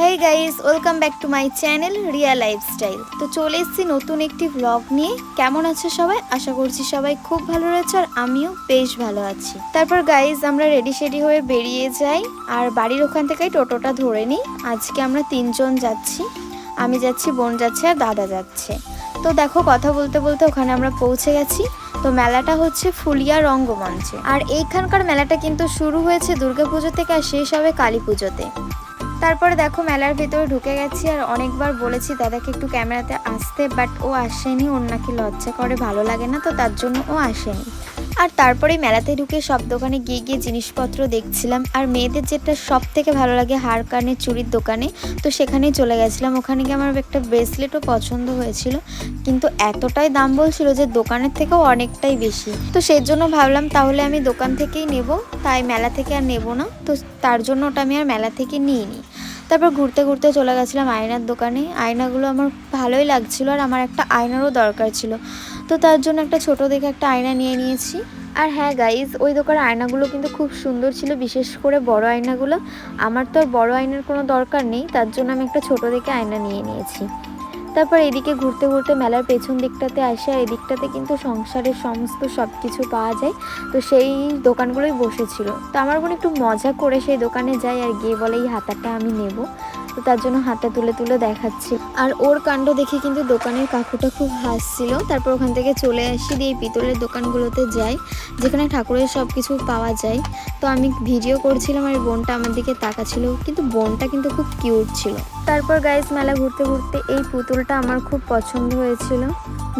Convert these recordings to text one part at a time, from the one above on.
Hey guys welcome back to my channel Riya lifestyle তো চলে এসেছি নতুন একটি ভ্লগ নিয়ে। কেমন আছে সবাই? আশা করছি সবাই খুব ভালো রয়েছে আর আমিও বেশ ভালো আছি। তারপর গাইস আমরা রেডি শেডি হয়ে বেরিয়ে যাই। আর বাড়ির ওখান থেকেই টোটোটা ধরে নিই। আজকে আমরা তিনজন যাচ্ছি। আমি যাচ্ছি, বোন যাচ্ছে আর দাদা যাচ্ছে। তো দেখো, কথা বলতে বলতে ওখানে আমরা পৌঁছে গেছি। তো মেলাটা হচ্ছে ফুলিয়া রঙ্গমঞ্চে। আর এইখানকার মেলাটা কিন্তু শুরু হয়েছে দুর্গাপুজো থেকে আর শেষ হবে কালী পুজোতে তারপরে দেখো মেলার ভেতরে ঢুকে গেছি আর অনেকবার বলেছি দাদাকে একটু ক্যামেরাতে আসতে বাট ও আসেনি, ওর নাকি লজ্জা করে, ভালো লাগে না, তো তার জন্য ও আসেনি। আর তারপরে মেলাতে ঢুকে সব দোকানে গিয়ে গিয়ে জিনিসপত্র দেখছিলাম। আর মেয়েদের যেটা সব থেকে ভালো লাগে, হার কানের চুড়ির দোকানে, তো সেখানেই চলে গেছিলাম। ওখানে গিয়ে আমার একটা ব্রেসলেটও পছন্দ হয়েছিল, কিন্তু এতটাই দাম বলছিল যে দোকানের থেকেও অনেকটাই বেশি। তো সেই জন্য ভাবলাম তাহলে আমি দোকান থেকেই নেব, তাই মেলা থেকে আর নেব না, তো তার জন্য ওটা আমি আর মেলা থেকে নিইনি। তারপর ঘুরতে ঘুরতে চলে গেছিলাম আয়নার দোকানে। আয়নাগুলো আমার ভালোই লাগছিল আর আমার একটা আয়নারও দরকার ছিল। তো তার জন্য একটা ছোট দেখে একটা আয়না নিয়ে নিয়েছি। আর হ্যাঁ গাইজ ওই দোকানের আয়নাগুলো কিন্তু খুব সুন্দর ছিল, বিশেষ করে বড় আয়নাগুলো। আমার তো বড় আয়নার কোনো দরকার নেই, তার জন্য আমি একটা ছোট দেখে আয়না নিয়ে নিয়েছি। তারপর এদিকে ঘুরতে ঘুরতে মেলার পেছন দিকটাতে আসে আর এদিকটাতে কিন্তু সংসারের সমস্ত সব কিছু পাওয়া যায়। তো সেই দোকানগুলোই বসেছিল। তো আমার বোন একটু মজা করে সেই দোকানে যাই আর গিয়ে বলে, এই হাতাটা আমি নেব। তো তার জন্য হাতে তুলে তুলে দেখাচ্ছি। আর ওর কাণ্ড দেখে কিন্তু দোকানের কাকুটা খুব হাসছিল। তারপর ওখান থেকে চলে আসি, দিয়ে পিতলের দোকানগুলোতে যাই, যেখানে ঠাকুরের সব কিছু পাওয়া যায়। তো আমি ভিডিও করছিলাম আর বোনটা আমার দিকে তাকাচ্ছিল। কিন্তু বোনটা কিন্তু খুব কিউট ছিল। তারপর গাইজ মেলা ঘুরতে ঘুরতে এই পুতুলটা আমার খুব পছন্দ হয়েছিল।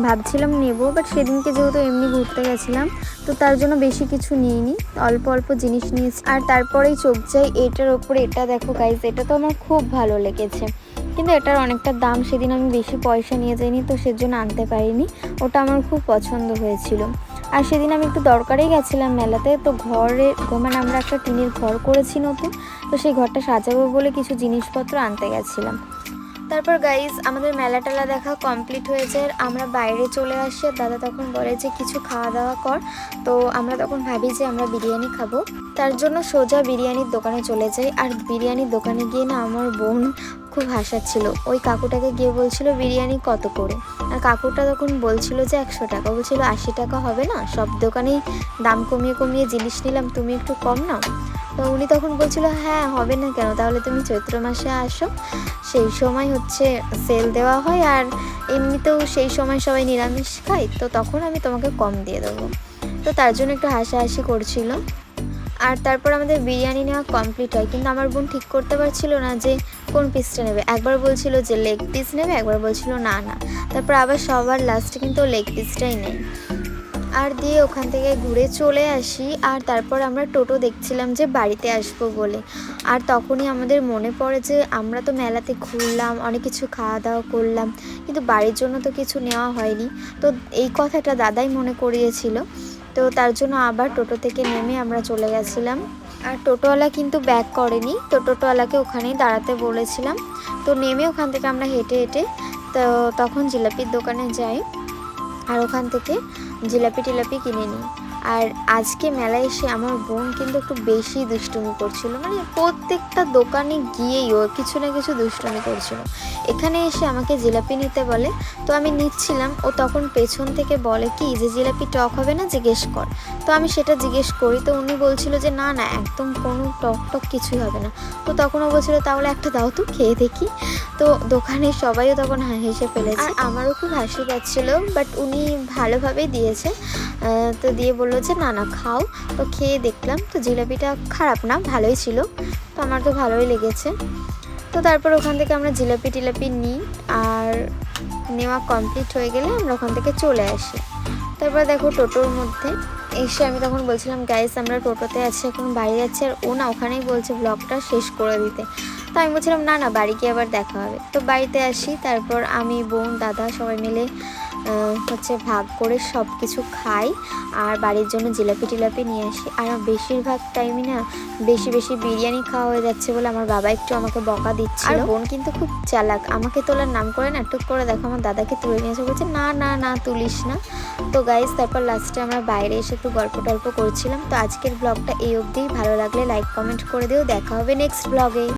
ভাবছিলাম নেব বাট সেদিনকে যেহেতু এমনি ঘুরতে গেছিলাম, তো তার জন্য বেশি কিছু নিইনি। অল্প অল্প জিনিস নিয়েছি। আর তারপরেই চোখ যাই এটার ওপরে এটা দেখো গাইজ এটা তো আমার খুব ভালো লেগেছে। কিন্তু এটার অনেকটা দাম, সেদিন আমি বেশি পয়সা নিয়ে যাইনি, তো সেজন্য আনতে পারিনি। ওটা আমার খুব পছন্দ হয়েছিল। আর সেদিন আমি একটু দরকারেই গেছিলাম মেলাতে, তো ঘরে মানে আমরা একটা টিনের ঘর করেছি নতুন, তো সেই ঘরটা সাজাবো বলে কিছু জিনিসপত্র আনতে গেছিলাম। তারপর গাইজ আমাদের মেলা টেলা দেখা কমপ্লিট হয়েছে আমরা বাইরে চলে আসি দাদা তখন বলে যে কিছু খাওয়া দাওয়া কর। তো আমরা তখন ভাবি যে আমরা বিরিয়ানি খাব। তার জন্য সোজা বিরিয়ানির দোকানে চলে যাই আর বিরিয়ানির দোকানে গিয়ে না আমার বোন খুব হাসাচ্ছিল। ওই কাকুটাকে গিয়ে বলছিল, বিরিয়ানি কত করে? আর কাকুটা তখন বলছিল যে একশো টাকা। বলছিল, আশি টাকা হবে না? সব দোকানেই দাম কমিয়ে কমিয়ে জিনিস নিলাম, তুমি একটু কম নাও। তো উনি তখন বলছিল হ্যাঁ হবে না কেন? তাহলে তুমি চৈত্র মাসে আসো। সেই সময় হচ্ছে সেল দেওয়া হয় আর এমনিতেও সেই সময় সবাই নিরামিষ খায়। তো তখন আমি তোমাকে কম দিয়ে দেবো। তো তার জন্য একটু হাসাহাসি করছিল। আর তারপর আমাদের বিরিয়ানি নেওয়া কমপ্লিট হয়। কিন্তু আমার বোন ঠিক করতে পারছিল না যে কোন পিসটা নেবে। একবার বলছিল যে লেগ পিস নেবে, একবার বলছিল না না। তারপর আবার সবার লাস্টে কিন্তু লেগ পিসটাই নেই আর দিয়ে ওখান থেকে ঘুরে চলে আসি। আর তারপর আমরা টোটো দেখছিলাম যে বাড়িতে আসব বলে। আর তখনই আমাদের মনে পড়ে যে আমরা তো মেলাতে ঘুরলাম, অনেক কিছু খাওয়া দাওয়া করলাম, কিন্তু বাড়ির জন্য তো কিছু নেওয়া হয়নি। তো এই কথাটা দাদাই মনে করিয়েছিল। তো তার জন্য আবার টোটো থেকে নেমে আমরা চলে গেছিলাম। আর টোটোওয়ালা কিন্তু ব্যাক করেনি। তো টোটোওয়ালাকে ওখানেই দাঁড়াতে বলেছিলাম। তো নেমে ওখান থেকে আমরা হেঁটে হেঁটে তো তখন জিলাপির দোকানে যাই। আর ওখান থেকে জিলাপি টিলাপি কিনে নিই। আর আজকে মেলায় এসে আমার বোন কিন্তু একটু বেশি দুষ্টুমি করছিল। মানে প্রত্যেকটা দোকানে গিয়েই ও কিছু না কিছু দুষ্টুমি করছিল। এখানে এসে আমাকে জিলাপি নিতে বলে, তো আমি নিচ্ছিলাম। ও তখন পেছন থেকে বলে, কি যে জিলাপি টক হবে না, জিজ্ঞেস কর। তো আমি সেটা জিজ্ঞেস করি, তো উনি বলছিল যে, না না, একদম কোনো টক টক কিছুই হবে না। তো তখন ও বলছিল, তাহলে একটা দাও তো, খেয়ে দেখি। তো দোকানে সবাইও তখন হেসে ফেলেছে। আর আমারও খুব হাসি পাচ্ছিল বাট উনি ভালোভাবেই দিয়েছে। তো দিয়ে বলল যে, না না, খাও। তো খেয়ে দেখলাম, তো জিলাপিটা খারাপ না, ভালোই ছিল। তো আমার তো ভালোই লেগেছে। তো তারপর ওখান থেকে আমরা জিলাপি টিলাপি নিই আর নেওয়া কমপ্লিট হয়ে গেলে আমরা ওখান থেকে চলে আসি। তারপর দেখো টোটোর মধ্যে, এসে আমি তখন বলছিলাম, গাইস, আমরা টোটোতে আছি, এখন বাড়ি যাচ্ছি। আর ও না, ওখানেই বলছে ব্লগটা শেষ করে দিতে। তো আমি বলছিলাম, না না, বাড়ি গিয়ে আবার দেখা হবে। তো বাড়িতে আসি, তারপর আমি, বোন, দাদা সবাই মিলে হচ্ছে ভাগ করে সব কিছু খাই আর বাড়ির জন্য জিলাপি টিলাপি নিয়ে আসি। আর বেশিরভাগ টাইমই না বেশি বেশি বিরিয়ানি খাওয়া হয়ে যাচ্ছে বলে আমার বাবা একটু আমাকে বকা দিচ্ছে আর বোন কিন্তু খুব চালাক। আমাকে তোলার নাম করে না, টুক করে দেখো, আমার দাদাকে তুলে নিয়ে এসে বলছে, না না না, তুলিস না। তো গাইজ তারপর লাস্টে আমরা বাইরে এসে একটু গল্প টল্প করছিলাম। তো আজকের ব্লগটা এই অবধিই ভালো লাগলে লাইক কমেন্ট করে দিও। দেখা হবে নেক্সট ব্লগে